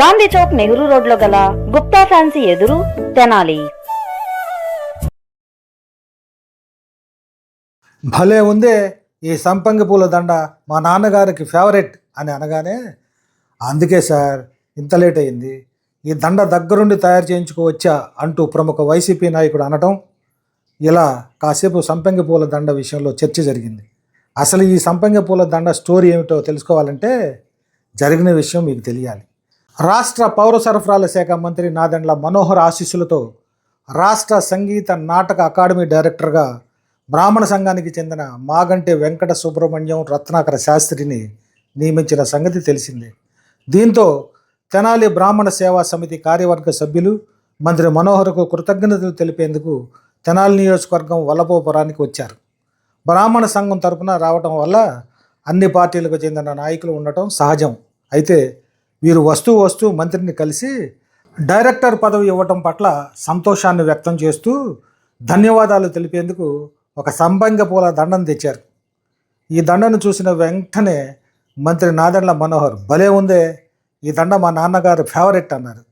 గాంధీ చౌక్ నెహ్రూ రోడ్లో గల గుప్తా ఫ్యాన్సీ ఎదురు తెనాలి. భలే ఉందే ఈ సంపంగి పూల దండ మా నాన్నగారికి ఫేవరెట్ అని అనగానే అందుకే సార్ ఇంత లేట్ అయింది. ఈ దండ దగ్గరుండి తయారు చేయించుకోవచ్చా అంటూ ప్రముఖ వైసీపీ నాయకుడు అనటం ఇలా కాసేపు సంపంగి పూల దండ విషయంలో చర్చ జరిగింది. అసలు ఈ సంపంగి పూల దండ స్టోరీ ఏమిటో తెలుసుకోవాలంటే జరిగిన విషయం మీకు తెలియాలి. రాష్ట్ర పౌర సరఫరాల శాఖ మంత్రి నాదెండ్ల మనోహర్ ఆశీస్సులతో రాష్ట్ర సంగీత నాటక అకాడమీ డైరెక్టర్గా బ్రాహ్మణ సంఘానికి చెందిన మాగంటి వెంకట సుబ్రహ్మణ్యం రత్నాకర శాస్త్రిని నియమించిన సంగతి తెలిసిందే. దీంతో తెనాలి బ్రాహ్మణ సేవా సమితి కార్యవర్గ సభ్యులు మంత్రి మనోహర్కు కృతజ్ఞతలు తెలిపేందుకు తెనాలి నియోజకవర్గం వల్లభోపురానికి వచ్చారు. బ్రాహ్మణ సంఘం తరపున రావటం వల్ల అన్ని పార్టీలకు చెందిన నాయకులు ఉండటం సహజం. అయితే వీరు వస్తూ వస్తూ మంత్రిని కలిసి డైరెక్టర్ పదవి ఇవ్వటం పట్ల సంతోషాన్ని వ్యక్తం చేస్తూ ధన్యవాదాలు తెలిపేందుకు ఒక సంభంగ పూల దండను తెచ్చారు. ఈ దండను చూసిన వెంటనే మంత్రి నాదెండ్ల మనోహర్ భలే ఉందే ఈ దండ మా నాన్నగారు ఫేవరెట్ అన్నారు.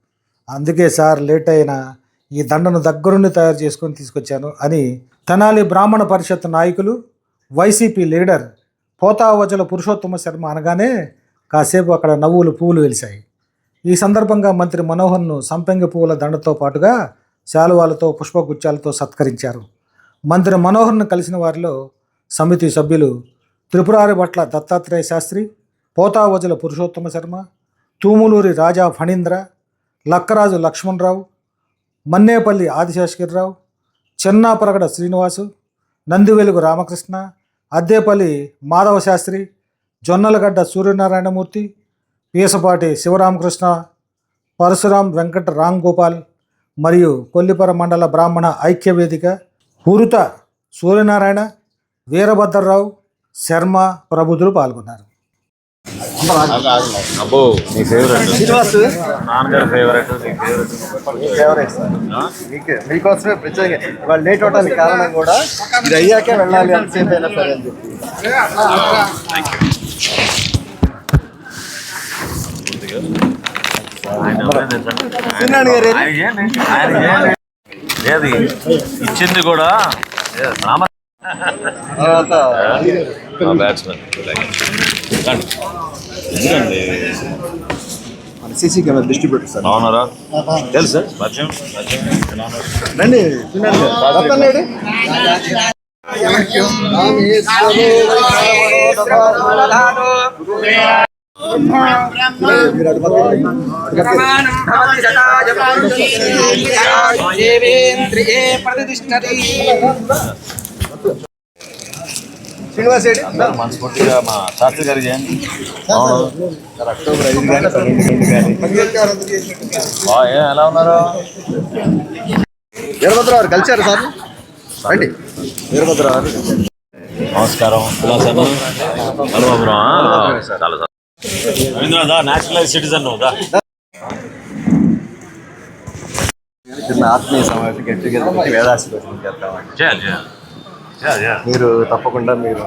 అందుకే సార్ లేట్ అయినా ఈ దండను దగ్గరుండి తయారు చేసుకొని తీసుకొచ్చాను అని తెనాలి బ్రాహ్మణ పరిషత్ నాయకులు వైసీపీ లీడర్ పోతావజల పురుషోత్తమ శర్మ అనగానే కాసేపు అక్కడ నవ్వులు పువ్వులు వెలిశాయి. ఈ సందర్భంగా మంత్రి మనోహర్ను సంపెంగ పువ్వుల దండతో పాటుగా శాలువాలతో పుష్పగుచ్చాలతో సత్కరించారు. మంత్రి మనోహర్ను కలిసిన వారిలో సమితి సభ్యులు త్రిపురారి భట్ల దత్తాత్రేయ శాస్త్రి పోతావజల పురుషోత్తమ శర్మ తూములూరి రాజా ఫణీంద్ర లక్కరాజు లక్ష్మణరావు మన్నేపల్లి ఆదిశేషగిరిరావు చెన్నాపరగడ శ్రీనివాసు నందివెలుగు రామకృష్ణ అద్దేపల్లి మాధవ శాస్త్రి జొన్నలగడ్డ సూర్యనారాయణమూర్తి పీసపాటి శివరామకృష్ణ పరశురాం వెంకట రామ్ గోపాల్ మరియు కొల్లిపర మండల బ్రాహ్మణ ఐక్య వేదిక హురుత సూర్యనారాయణ వీరభద్రరావు శర్మ ప్రబుద్ధులు పాల్గొన్నారు. అబ్బో నీ ఫేవరెట్ నాన్నగారి ఫేవరెట్ నీ ఫేవరెట్ ఫేవరెట్ సార్. మీకు మీకోసమే ప్రత్యేకంగా. వాళ్ళు లేట్ అవడానికి కారణం కూడా ఇది అయ్యాకే వెళ్ళాలి ఎంతసేపు అయినా సరే అని చెప్పి. లేదు ఇచ్చింది కూడా ఏ, బ్యాట్స్మెన్ ఎందుకండి సీసీ కెమెరా డిస్ట్రిబ్యూటర్ సార్ బాగున్నారా తెలుసా పరిచయం రండి శ్రీనివాస్ అందరూ మనస్ఫూర్తిగా మా శాస్త్రి గారి చేయండి అక్టోబర్ ఐదు కానీ పన్నెండు కానీ బా, ఎలా ఉన్నారు వీరభద్రరావు గారు కలిశారు సార్ రండి వీరభద్రరావు నమస్కారం చాలా నేషనలైజ్ సిటిజన్ చిన్న ఆత్మీయ సమావేశం గెట్ టుగెదర్ చేద్దామండి. చేయాలి చేయాలి. మీరు తప్పకుండా మీరు